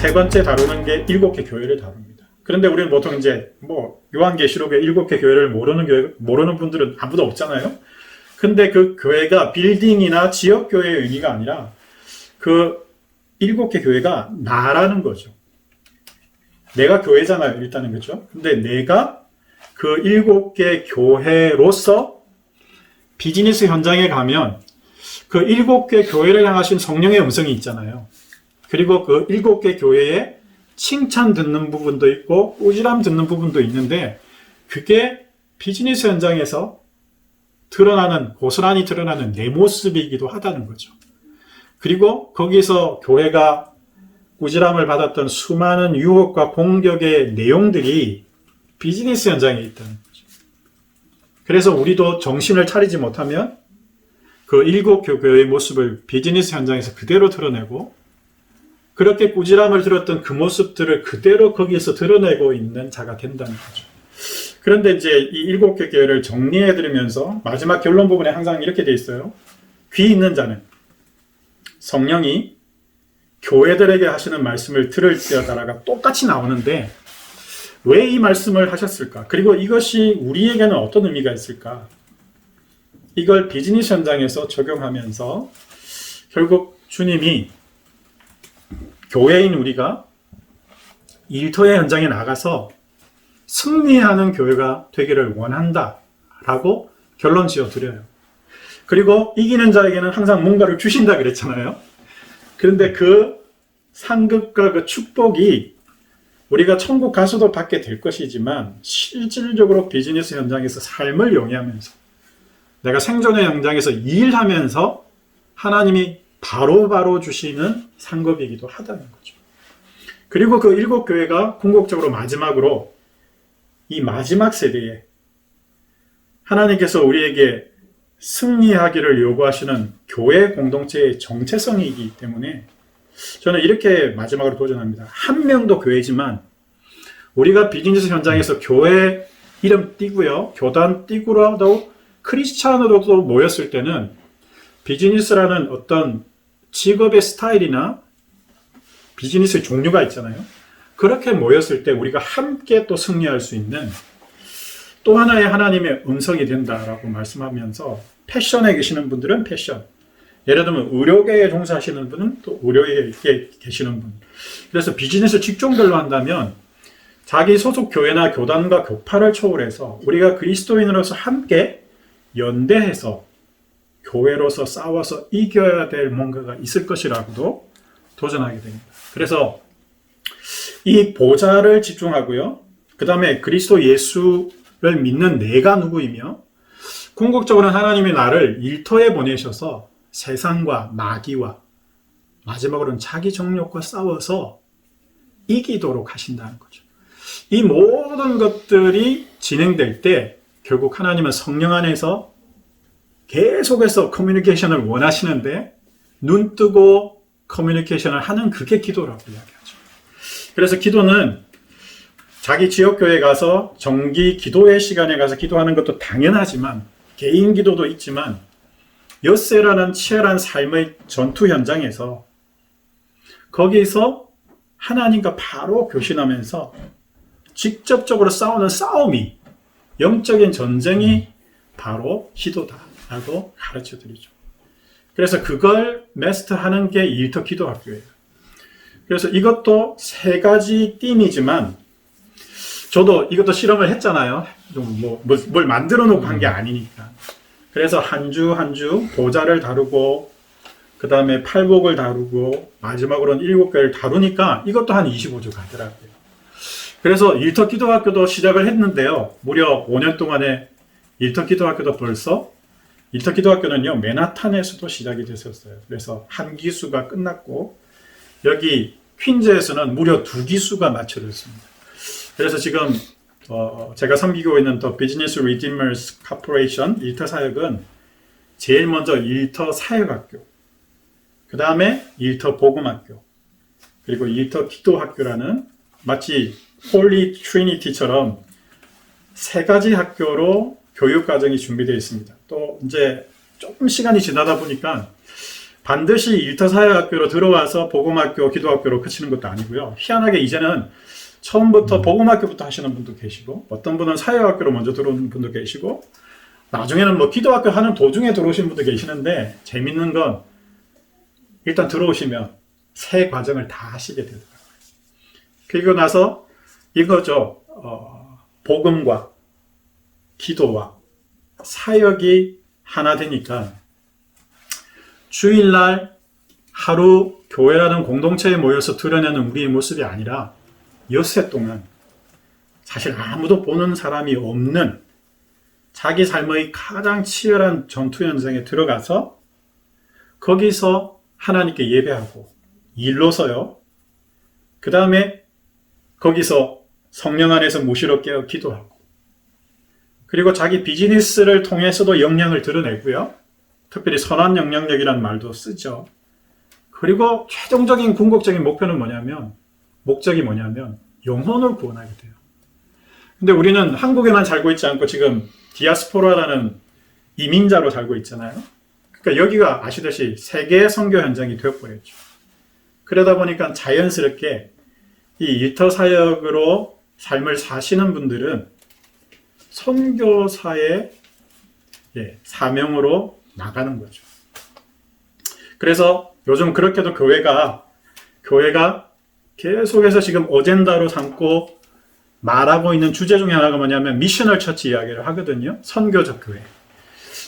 세 번째 다루는 게 일곱 개 교회를 다룹니다. 그런데 우리는 보통 이제 뭐 요한계시록의 일곱 개 교회를 모르는 교회 모르는 분들은 아무도 없잖아요. 근데 그 교회가 빌딩이나 지역 교회의 의미가 아니라 그 일곱 개 교회가 나라는 거죠. 내가 교회잖아요, 일단은 그죠? 근데 내가 그 일곱 개 교회로서 비즈니스 현장에 가면 그 일곱 개 교회를 향하신 성령의 음성이 있잖아요. 그리고 그 일곱 개 교회에 칭찬 듣는 부분도 있고 꾸지람 듣는 부분도 있는데 그게 비즈니스 현장에서 드러나는 고스란히 드러나는 내 모습이기도 하다는 거죠. 그리고 거기서 교회가 꾸지람을 받았던 수많은 유혹과 공격의 내용들이 비즈니스 현장에 있다는 거죠. 그래서 우리도 정신을 차리지 못하면 그 일곱 교회의 모습을 비즈니스 현장에서 그대로 드러내고 그렇게 꾸지람을 들었던 그 모습들을 그대로 거기에서 드러내고 있는 자가 된다는 거죠. 그런데 이제 이 일곱 개 교회를 정리해 드리면서 마지막 결론 부분에 항상 이렇게 돼 있어요. 귀 있는 자는 성령이 교회들에게 하시는 말씀을 들을 때여다라가 똑같이 나오는데 왜 이 말씀을 하셨을까? 그리고 이것이 우리에게는 어떤 의미가 있을까? 이걸 비즈니스 현장에서 적용하면서 결국 주님이 교회인 우리가 일터의 현장에 나가서 승리하는 교회가 되기를 원한다 라고 결론 지어 드려요. 그리고 이기는 자에게는 항상 뭔가를 주신다 그랬잖아요. 그런데 그 상급과 그 축복이 우리가 천국 가서도 받게 될 것이지만 실질적으로 비즈니스 현장에서 삶을 영위하면서 내가 생존의 현장에서 일하면서 하나님이 바로바로 바로 주시는 상급이기도 하다는 거죠. 그리고 그 일곱 교회가 궁극적으로 마지막으로 이 마지막 세대에 하나님께서 우리에게 승리하기를 요구하시는 교회 공동체의 정체성이기 때문에 저는 이렇게 마지막으로 도전합니다. 한 명도 교회지만 우리가 비즈니스 현장에서 교회 이름 띄고요. 교단 띄고라도 크리스찬으로도 모였을 때는 비즈니스라는 어떤 직업의 스타일이나 비즈니스의 종류가 있잖아요. 그렇게 모였을 때 우리가 함께 또 승리할 수 있는 또 하나의 하나님의 음성이 된다라고 말씀하면서 패션에 계시는 분들은 패션. 예를 들면 의료계에 종사하시는 분은 또 의료계에 계시는 분. 그래서 비즈니스 직종별로 한다면 자기 소속 교회나 교단과 교파를 초월해서 우리가 그리스도인으로서 함께 연대해서 교회로서 싸워서 이겨야 될 뭔가가 있을 것이라고도 도전하게 됩니다. 그래서 이 보좌를 집중하고요. 그 다음에 그리스도 예수를 믿는 내가 누구이며 궁극적으로는 하나님이 나를 일터에 보내셔서 세상과 마귀와 마지막으로는 자기 정욕과 싸워서 이기도록 하신다는 거죠. 이 모든 것들이 진행될 때 결국 하나님은 성령 안에서 계속해서 커뮤니케이션을 원하시는데 눈 뜨고 커뮤니케이션을 하는 그게 기도라고 이야기하죠. 그래서 기도는 자기 지역교회 가서 정기 기도의 시간에 가서 기도하는 것도 당연하지만 개인 기도도 있지만 엿새라는 치열한 삶의 전투 현장에서 거기서 하나님과 바로 교신하면서 직접적으로 싸우는 싸움이 영적인 전쟁이 바로 기도다 라고 가르쳐 드리죠. 그래서 그걸 메스터하는 게 일터 기도학교예요. 그래서 이것도 세 가지 띠이지만 저도 이것도 실험을 했잖아요. 뭐, 뭐, 뭘 만들어 놓고 한 게 아니니까. 그래서 한 주 한 주 보좌를 다루고, 그 다음에 팔복을 다루고, 마지막으로는 일곱 개를 다루니까 이것도 한 25주 가더라고요. 그래서 일터 기도학교도 시작을 했는데요. 무려 5년 동안에 일터 기도학교도 벌써 일터 기도학교는요, 맨하탄에서도 시작이 됐었어요. 그래서 한 기수가 끝났고, 여기 퀸즈에서는 무려 두 기수가 맞춰졌습니다. 그래서 지금 어, 제가 섬기고 있는 더 비즈니스 리디머스 카퍼레이션 일터 사역은 제일 먼저 일터 사역학교, 그 다음에 일터 복음학교, 그리고 일터 기도학교라는 마치 홀리 트리니티처럼 세 가지 학교로 교육 과정이 준비되어 있습니다. 또 이제 조금 시간이 지나다 보니까 반드시 일터 사회학교로 들어와서 복음학교, 기도학교로 그치는 것도 아니고요. 희한하게 이제는 처음부터 복음학교부터 하시는 분도 계시고 어떤 분은 사회학교로 먼저 들어오는 분도 계시고 나중에는 뭐 기도학교 하는 도중에 들어오신 분도 계시는데 재밌는 건 일단 들어오시면 새 과정을 다 하시게 되더라고요. 그리고 나서 이거죠. 어, 복음과 기도와 사역이 하나 되니까 주일날 하루 교회라는 공동체에 모여서 드러내는 우리의 모습이 아니라 엿새 동안 사실 아무도 보는 사람이 없는 자기 삶의 가장 치열한 전투 현장에 들어가서 거기서 하나님께 예배하고 일로서요. 그 다음에 거기서 성령 안에서 깨어 기도하고 그리고 자기 비즈니스를 통해서도 역량을 드러내고요. 특별히 선한 영향력이라는 말도 쓰죠. 그리고 최종적인 궁극적인 목표는 뭐냐면 목적이 뭐냐면 영혼을 구원하게 돼요. 근데 우리는 한국에만 살고 있지 않고 지금 디아스포라라는 이민자로 살고 있잖아요. 그러니까 여기가 아시듯이 세계 선교 현장이 되어버렸죠. 그러다 보니까 자연스럽게 이 일터 사역으로 삶을 사시는 분들은 선교사의 예, 사명으로 나가는 거죠. 그래서 요즘 그렇게도 교회가 교회가 계속해서 지금 어젠다로 삼고 말하고 있는 주제 중에 하나가 뭐냐면 미셔널 처치 이야기를 하거든요. 선교적 교회.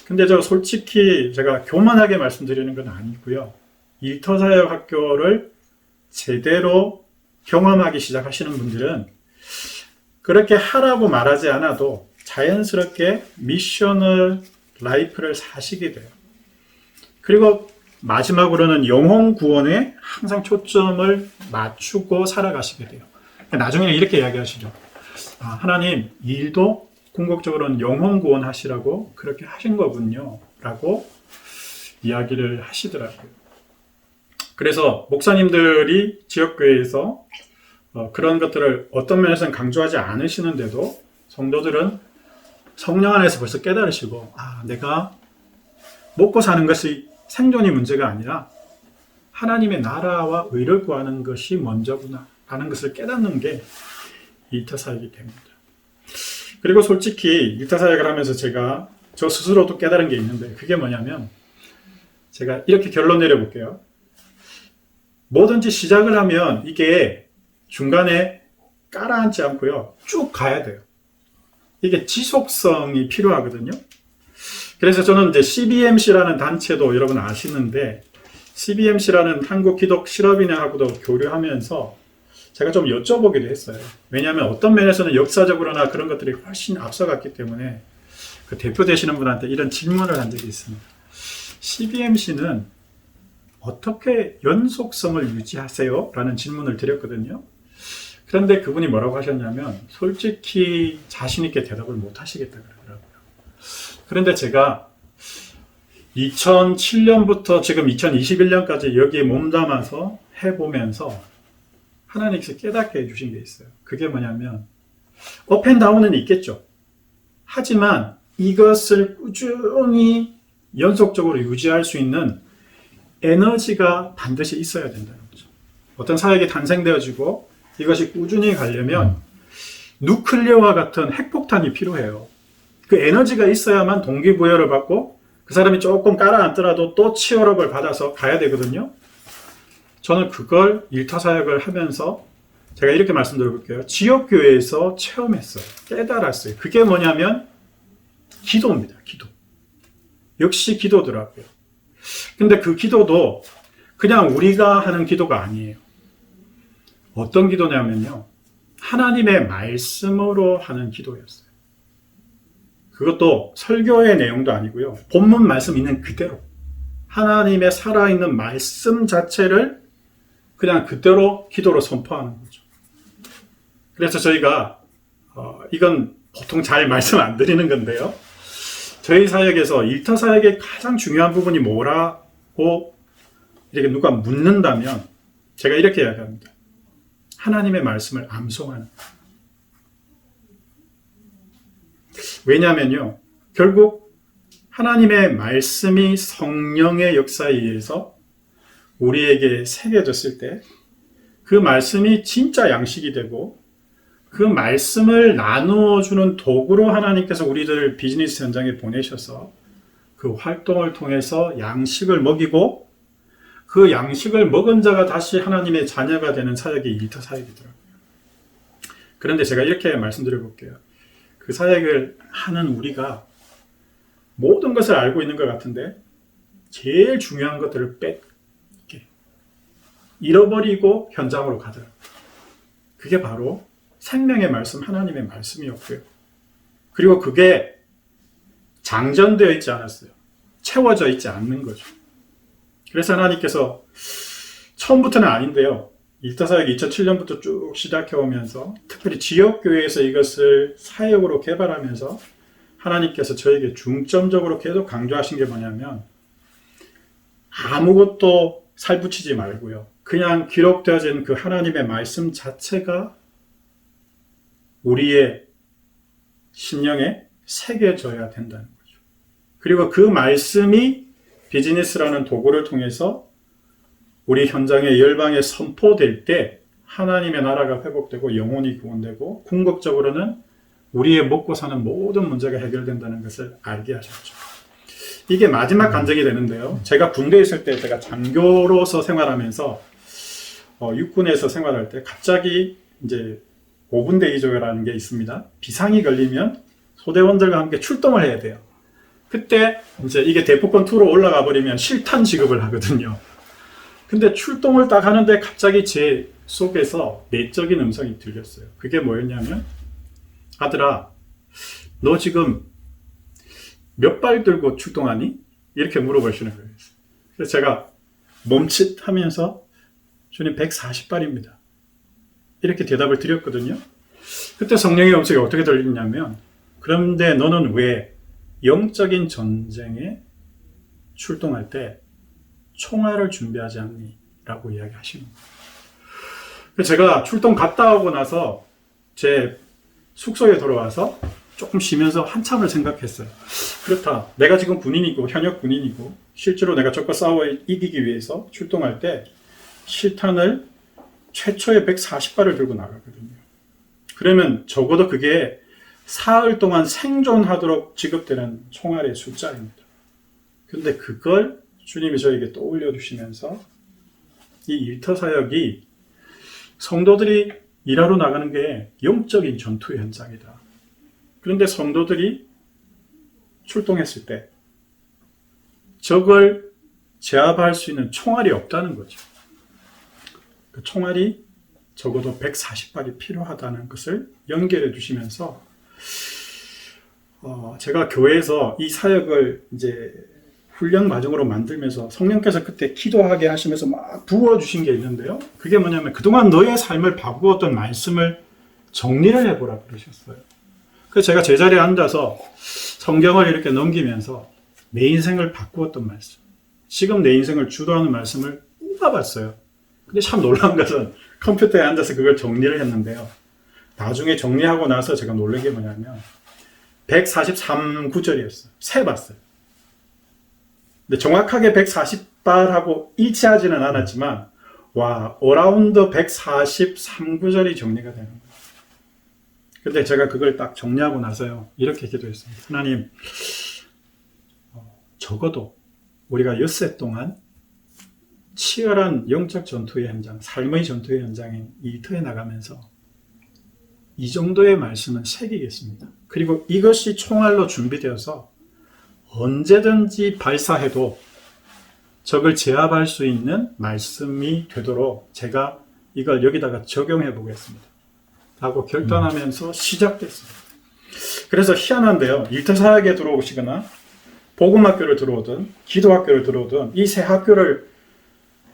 근데 저 솔직히 제가 교만하게 말씀드리는 건 아니고요. 일터사역 학교를 제대로 경험하기 시작하시는 분들은 그렇게 하라고 말하지 않아도 자연스럽게 미셔널 라이프를 사시게 돼요. 그리고 마지막으로는 영혼 구원에 항상 초점을 맞추고 살아가시게 돼요. 나중에 이렇게 이야기하시죠. 아, 하나님, 일도 궁극적으로는 영혼 구원하시라고 그렇게 하신 거군요. 라고 이야기를 하시더라고요. 그래서 목사님들이 지역교회에서 어, 그런 것들을 어떤 면에서는 강조하지 않으시는데도 성도들은 성령 안에서 벌써 깨달으시고, 아, 내가 먹고 사는 것이 생존이 문제가 아니라 하나님의 나라와 의를 구하는 것이 먼저구나 라는 것을 깨닫는 게 일타사역이 됩니다. 그리고 솔직히 일타사역을 하면서 제가 저 스스로도 깨달은 게 있는데 그게 뭐냐면 제가 이렇게 결론 내려볼게요. 뭐든지 시작을 하면 이게 중간에 깔아앉지 않고요. 쭉 가야 돼요. 이게 지속성이 필요하거든요. 그래서 저는 이제 CBMC라는 단체도 여러분 아시는데 CBMC라는 한국 기독 실업인회하고도 교류하면서 제가 좀 여쭤보기도 했어요. 왜냐하면 어떤 면에서는 역사적으로나 그런 것들이 훨씬 앞서갔기 때문에 그 대표 되시는 분한테 이런 질문을 한 적이 있습니다. CBMC는 어떻게 연속성을 유지하세요? 라는 질문을 드렸거든요. 그런데 그분이 뭐라고 하셨냐면 솔직히 자신 있게 대답을 못 하시겠다 그러더라고요. 그런데 제가 2007년부터 지금 2021년까지 여기에 몸담아서 해보면서 하나님께서 깨닫게 해주신 게 있어요. 그게 뭐냐면 업앤다운은 있겠죠. 하지만 이것을 꾸준히 연속적으로 유지할 수 있는 에너지가 반드시 있어야 된다는 거죠. 어떤 사역이 탄생되어지고 이것이 꾸준히 가려면 누클레어와 같은 핵폭탄이 필요해요. 그 에너지가 있어야만 동기부여를 받고 그 사람이 조금 깔아앉더라도 또 치열업을 받아서 가야 되거든요. 저는 그걸 일타사역을 하면서 제가 이렇게 말씀드려볼게요. 지역교회에서 체험했어요. 깨달았어요. 그게 뭐냐면 기도입니다. 기도. 역시 기도더라고요. 근데 그 기도도 그냥 우리가 하는 기도가 아니에요. 어떤 기도냐면요. 하나님의 말씀으로 하는 기도였어요. 그것도 설교의 내용도 아니고요. 본문 말씀 있는 그대로. 하나님의 살아있는 말씀 자체를 그냥 그대로 기도로 선포하는 거죠. 그래서 저희가, 어, 이건 보통 잘 말씀 안 드리는 건데요. 저희 사역에서 일터 사역의 가장 중요한 부분이 뭐라고 이렇게 누가 묻는다면 제가 이렇게 이야기합니다. 하나님의 말씀을 암송하는. 왜냐하면요, 결국 하나님의 말씀이 성령의 역사에 의해서 우리에게 새겨졌을 때 그 말씀이 진짜 양식이 되고 그 말씀을 나누어 주는 도구로 하나님께서 우리들을 비즈니스 현장에 보내셔서 그 활동을 통해서 양식을 먹이고 그 양식을 먹은 자가 다시 하나님의 자녀가 되는 사역이 일터 사역이더라고요. 그런데 제가 이렇게 말씀드려 볼게요. 그 사역을 하는 우리가 모든 것을 알고 있는 것 같은데 제일 중요한 것들을 뺏 잃어버리고 현장으로 가더라고요. 그게 바로 생명의 말씀, 하나님의 말씀이었고요. 그리고 그게 장전되어 있지 않았어요. 채워져 있지 않는 거죠. 그래서 하나님께서 처음부터는 아닌데요. 일타사역 2007년부터 쭉 시작해 오면서 특별히 지역교회에서 이것을 사역으로 개발하면서 하나님께서 저에게 중점적으로 계속 강조하신 게 뭐냐면 아무것도 살붙이지 말고요. 그냥 기록되어진 그 하나님의 말씀 자체가 우리의 심령에 새겨져야 된다는 거죠. 그리고 그 말씀이 비즈니스라는 도구를 통해서 우리 현장의 열방에 선포될 때 하나님의 나라가 회복되고 영혼이 구원되고 궁극적으로는 우리의 먹고 사는 모든 문제가 해결된다는 것을 알게 하셨죠. 이게 마지막 간증이 되는데요. 제가 군대에 있을 때 제가 장교로서 생활하면서 어, 육군에서 생활할 때 갑자기 이제 5분 대기조라는 게 있습니다. 비상이 걸리면 소대원들과 함께 출동을 해야 돼요. 그때 이제 이게 대포권 2로 올라가 버리면 실탄 지급을 하거든요. 근데 출동을 딱 하는데 갑자기 제 속에서 내적인 음성이 들렸어요. 그게 뭐였냐면 아들아, 너 지금 몇 발 들고 출동하니? 이렇게 물어보시는 거예요. 그래서 제가 멈칫하면서 주님 140발입니다. 이렇게 대답을 드렸거든요. 그때 성령의 음성이 어떻게 들리냐면 그런데 너는 왜 영적인 전쟁에 출동할 때 총알을 준비하지 않니? 라고 이야기하시는 거예요. 제가 출동 갔다 오고 나서 제 숙소에 돌아와서 조금 쉬면서 한참을 생각했어요. 그렇다. 내가 지금 군인이고, 현역 군인이고, 실제로 내가 적과 싸워 이기기 위해서 출동할 때 실탄을 최초의 140발을 들고 나가거든요. 그러면 적어도 그게 사흘 동안 생존하도록 지급되는 총알의 숫자입니다. 근데 그걸 주님이 저에게 떠올려 주시면서 이 일터 사역이 성도들이 일하러 나가는 게 영적인 전투 현장이다. 그런데 성도들이 출동했을 때 적을 제압할 수 있는 총알이 없다는 거죠. 그 총알이 적어도 140발이 필요하다는 것을 연결해 주시면서 어, 제가 교회에서 이 사역을 이제 훈련 과정으로 만들면서 성령께서 그때 기도하게 하시면서 막 부어주신 게 있는데요. 그게 뭐냐면 그동안 너의 삶을 바꾸었던 말씀을 정리를 해보라 그러셨어요. 그래서 제가 제자리에 앉아서 성경을 이렇게 넘기면서 내 인생을 바꾸었던 말씀, 지금 내 인생을 주도하는 말씀을 뽑아봤어요. 근데 참 놀라운 것은 컴퓨터에 앉아서 그걸 정리를 했는데요. 나중에 정리하고 나서 제가 놀란 게 뭐냐면 143구절이었어요. 세 봤어요. 근데 정확하게 140발하고 일치하지는 않았지만 와 어라운드 143구절이 정리가 되는 거예요. 근데 제가 그걸 딱 정리하고 나서요 이렇게 기도했습니다. 하나님 어, 적어도 우리가 엿새 동안 치열한 영적 전투의 현장, 삶의 전투의 현장인 이 터에 나가면서 이 정도의 말씀은 새기겠습니다. 그리고 이것이 총알로 준비되어서 언제든지 발사해도 적을 제압할 수 있는 말씀이 되도록 제가 이걸 여기다가 적용해 보겠습니다. 라고 결단하면서 시작됐습니다. 그래서 희한한데요. 일터사역에 들어오시거나 복음학교를 들어오든 기도학교를 들어오든 이 세 학교를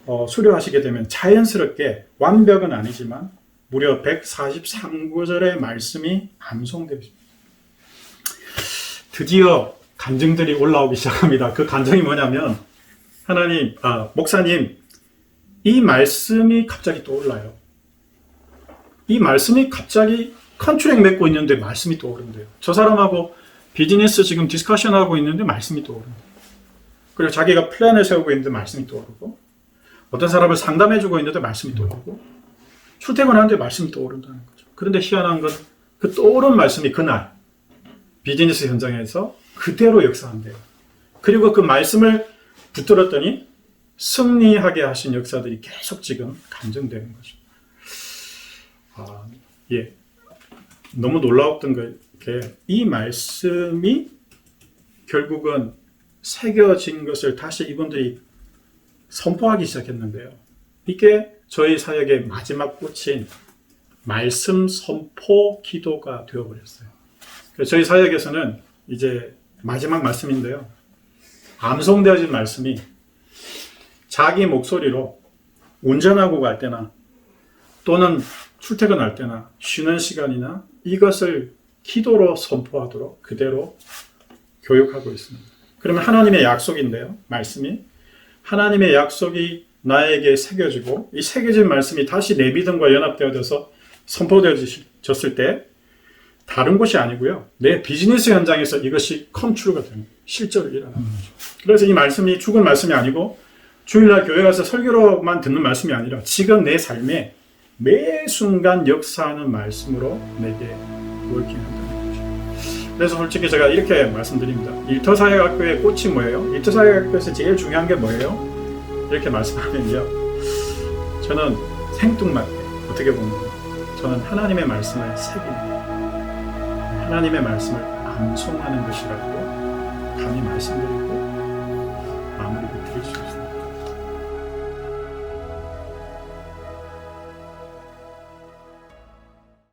어, 수료하시게 되면 자연스럽게 완벽은 아니지만 무려 143구절의 말씀이 암송되십니다. 드디어 간증들이 올라오기 시작합니다. 그 간증이 뭐냐면 하나님, 아, 목사님, 이 말씀이 갑자기 떠올라요. 이 말씀이 갑자기 컨트랙 맺고 있는데 말씀이 떠오른대요. 저 사람하고 비즈니스 지금 디스커션 하고 있는데 말씀이 떠오른대요. 그리고 자기가 플랜을 세우고 있는데 말씀이 떠오르고 어떤 사람을 상담해주고 있는데 말씀이 떠오르고 출퇴근하는데 말씀이 떠오른다는 거죠. 그런데 희한한 건 그 떠오른 말씀이 그날 비즈니스 현장에서 그대로 역사한대요. 그리고 그 말씀을 붙들었더니 승리하게 하신 역사들이 계속 지금 감정되는 거죠. 아, 예. 너무 놀라웠던 게 이 말씀이 결국은 새겨진 것을 다시 이분들이 선포하기 시작했는데요. 이게 저희 사역의 마지막 꽃인 말씀 선포 기도가 되어버렸어요. 저희 사역에서는 이제 마지막 말씀인데요. 암송되어진 말씀이 자기 목소리로 운전하고 갈 때나 또는 출퇴근할 때나 쉬는 시간이나 이것을 기도로 선포하도록 그대로 교육하고 있습니다. 그러면 하나님의 약속인데요. 말씀이 하나님의 약속이 나에게 새겨지고 이 새겨진 말씀이 다시 내 믿음과 연합되어져서 선포되어졌을 때 다른 곳이 아니고요. 내 비즈니스 현장에서 이것이 컨트롤가 되는. 실제로 일어나는 거죠. 그래서 이 말씀이 죽은 말씀이 아니고 주일날 교회 가서 설교로만 듣는 말씀이 아니라 지금 내 삶에 매 순간 역사하는 말씀으로 내게 월킹한다는 거죠. 그래서 솔직히 제가 이렇게 말씀드립니다. 일터사회학교의 꽃이 뭐예요? 일터사회학교에서 제일 중요한 게 뭐예요? 이렇게 말씀하면요. 저는 생뚱맞게 어떻게 보면 저는 하나님의 말씀을 새깁니다. 하나님의 말씀을 암송하는 것이라고 감히 말씀드립니다.